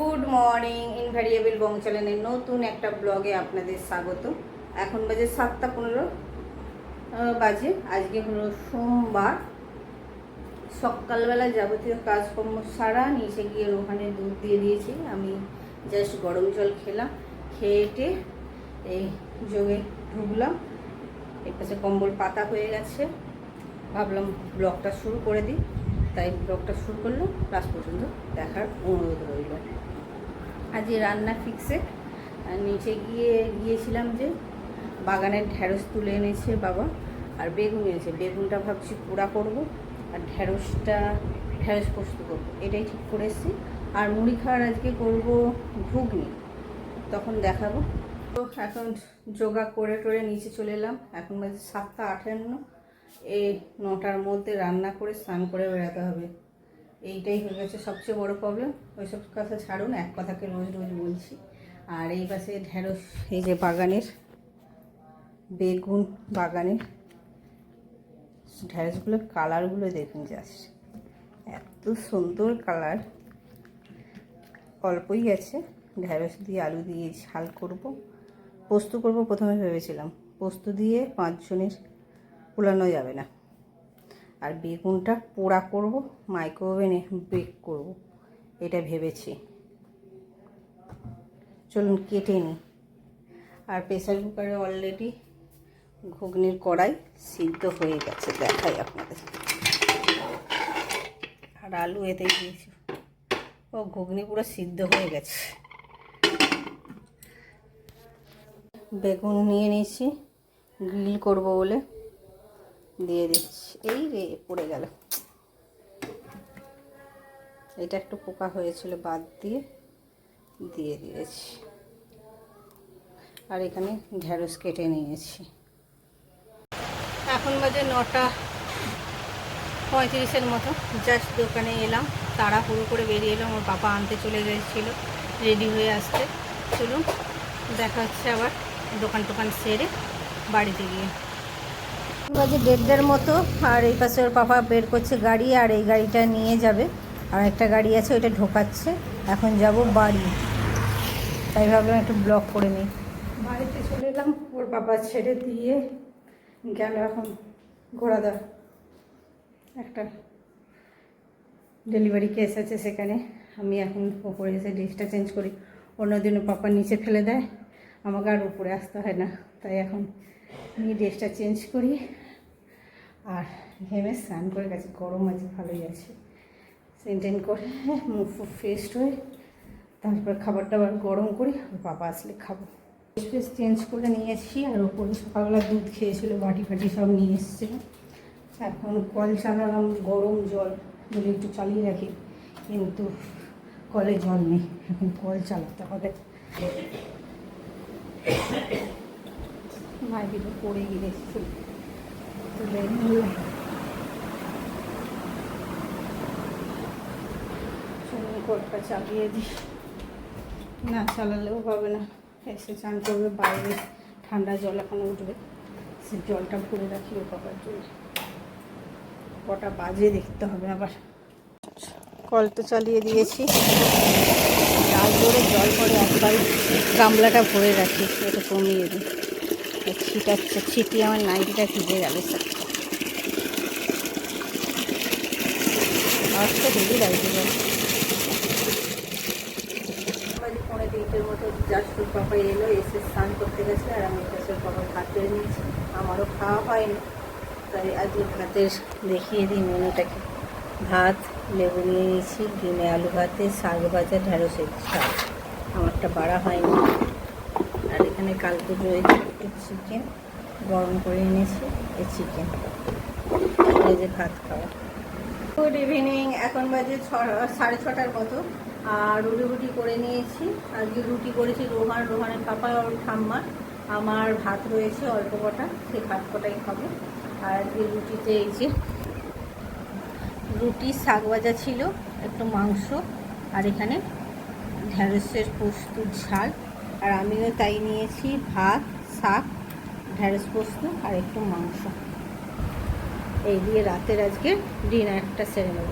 Good morning invariable বং চ্যানেলের নতুন একটা ব্লগে আপনাদের স্বাগত। এখন বাজে সাতটা পনেরো বাজে। আজকে হলো সোমবার। সকালবেলা যাবতীয় কাজকর্ম সারা, নিচে গিয়ে ওখানে দুধ দিয়ে দিয়েছি। আমি জাস্ট গরম জল খেলাম খেয়েটে এই যোগে ঢুকলাম। এর পাশে কম্বল পাতা হয়ে গেছে। ভাবলাম ব্লগটা শুরু করে দিই। তাই ব্লগটা শুরু করলাম লাস্ট পর্যন্ত দেখার অনুরোধ রইল। আজকে রান্না ফিক্সে নিচে গিয়ে গিয়েছিলাম যে বাগানের ঢ্যাঁড়স তুলে এনেছে বাবা, আর বেগুন এনেছে। বেগুনটা ভাবছি পোড়া করব আর ঢ্যাঁড়সটা ঢ্যাঁড়স পোস্ত করব। এটাই ঠিক করে এসেছি। আর মুড়ি খাওয়ার আজকে করব ঘুগনি। তখন দেখাবো। তো এখন যোগা করে টোরে নিচে চলে এলাম। এখন বাজে সাতটা আঠান্ন। এই নটার মধ্যে রান্না করে স্নান করে বেড়াতে হবে। এইটাই হয়ে গেছে সবচেয়ে বড় প্রবলেম ওইসব কথা ছাড়ুন, এক কথাকে রোজ রোজ বলছি। আর এই পাশে ঢেঁড়স, এই যে বাগানের, বেগুন বাগানের ঢেঁড়সগুলোর কালারগুলো দেখুন জাস্ট এত সুন্দর কালার। অল্পই আছে, ঢেঁড়স দিয়ে আলু দিয়ে ঝাল করব। পোস্ত করব, প্রথমে ভেবেছিলাম। পোস্ত দিয়ে পাঁচজনের পোলানো যাবে না। আর বেগুনটা পোড়া করব, মাইক্রোওভেনে বেক করব, এটা ভেবেছি। চলুন কেটে নিই। আর প্রেসার কুকারে অলরেডি ঘুগনির কড়াই সিদ্ধ হয়ে গেছে, দেখাই আপনাদের। আর আলু এতে দিয়েছি। ও, ঘুগনি পুরো সিদ্ধ হয়ে গেছে। বেগুন নিয়ে নিয়েছি, গ্রিল করব বলে। দিয়ে দিচ্ছি। এই রে, পড়ে গেল। এটা একটু পোকা হয়েছিল, বাদ দিয়ে দিয়ে দিয়েছি। আর এখানে ঢ্যাঁড়স কেটে নিয়েছি। এখন বাজে নটা পঁয়ত্রিশের মতো। জাস্ট দোকানে এলাম, তাড়াহুড়ো করে বেরিয়ে এলাম ওর পাপা আনতে চলে গেছিল, রেডি হয়ে আসতে। চলুন, দেখা হচ্ছে আবার দোকান টোকান সেরে বাড়িতে গিয়ে। বাজে দেড়টার মতো, আর এই পাশে ওর পাপা বের করছে গাড়ি, আর এই গাড়িটা নিয়ে যাবে। আর একটা গাড়ি আছে, ওইটা ঢোকাচ্ছে। এখন যাব বাড়ি। তাই ভাবলাম একটু ব্লক করে নিই। বাড়িতে চলে এলাম, ওর পাপা ছেড়ে দিয়ে গেল এখন ঘোড়াদা একটা ডেলিভারি কেস আছে সেখানে। আমি এখন ওপরে এসে ড্রেসটা চেঞ্জ করি। অন্যদিনও পাপা নিচে ফেলে দেয়। আমাকে আর উপরে আসতে হয় না। তাই এখন আমি ড্রেসটা চেঞ্জ করি আর ঘেমে স্নান করে গেছে। গরম আছে, ভালোই আছে। সেন্টেন করে মুখ ফুখ ফ্রেশড হয়ে তারপর খাবার টাবার গরম করি বাবা আসলে খাব। ড্রেস চেঞ্জ করে নিয়ে এসেছি আর ওপরে সকালবেলা দুধ খেয়েছিল, বাটি ফাটি সব নিয়ে এসেছিল। এখন কল চালালাম, গরম জল যদি একটু চালিয়ে রাখি, কিন্তু কলে জল নেই। এখন কল চালাতে হবে। মাইদিকে পড়ে গিয়েছি। তুলে চলুন কলটা চালিয়ে দিই। না, চালালেও হবে না। এসে চান করবে, বাইরে ঠান্ডা জল এখন উঠবে। সে জলটা ভরে রাখি ও বাবার জন্য। কটা বাজে দেখতে হবে আবার। কল তো চালিয়ে দিয়েছি। ডাল ধরে জল পরে একবার গামলাটা ভরে রাখি এটা কমিয়ে দিই। ছিটিয়ে আমার নাইটিটা ভিজে গেল পনেরো তিনটের মতো এলো, এসে স্নান করতে গেছে আর ভাত আমারও খাওয়া হয়নি। তাই আজকে ভাতের দেখিয়ে দিই ভাত, লেবু নিয়ে নিয়েছি, ডিমে আলু ভাতে, শাক ভাজা, ঢেঁড়সের শাক আমারটা বাড়া হয়নি। এখানে কালকে রয়েছে একটু চিকেন গরম করে এনেছি, এই চিকেন যে ভাত খাওয়া। গুড ইভিনিং এখন বাজে ছ, সাড়ে ছটার মতো। আর রুটি রুটি করে নিয়েছি। আজকে রুটি করেছি রোহান রোহানের পাপা ওর ঠাম্মার আমার ভাত রয়েছে অল্প কটা সেই ভাত কটাই খাব। আর আজকে রুটিতে এই যে রুটি, শাক ভাজা ছিল, একটু মাংস, আর এখানে ঢ্যাঁড়সের পোস্ত, ঝাল। আর আমিও তাই নিয়েছি ভাত, শাক ঢ্যাঁড়স পোস্ত আর একটু মাংস। এই দিয়ে রাতের আজকে ডিনারটা সেরে নেব।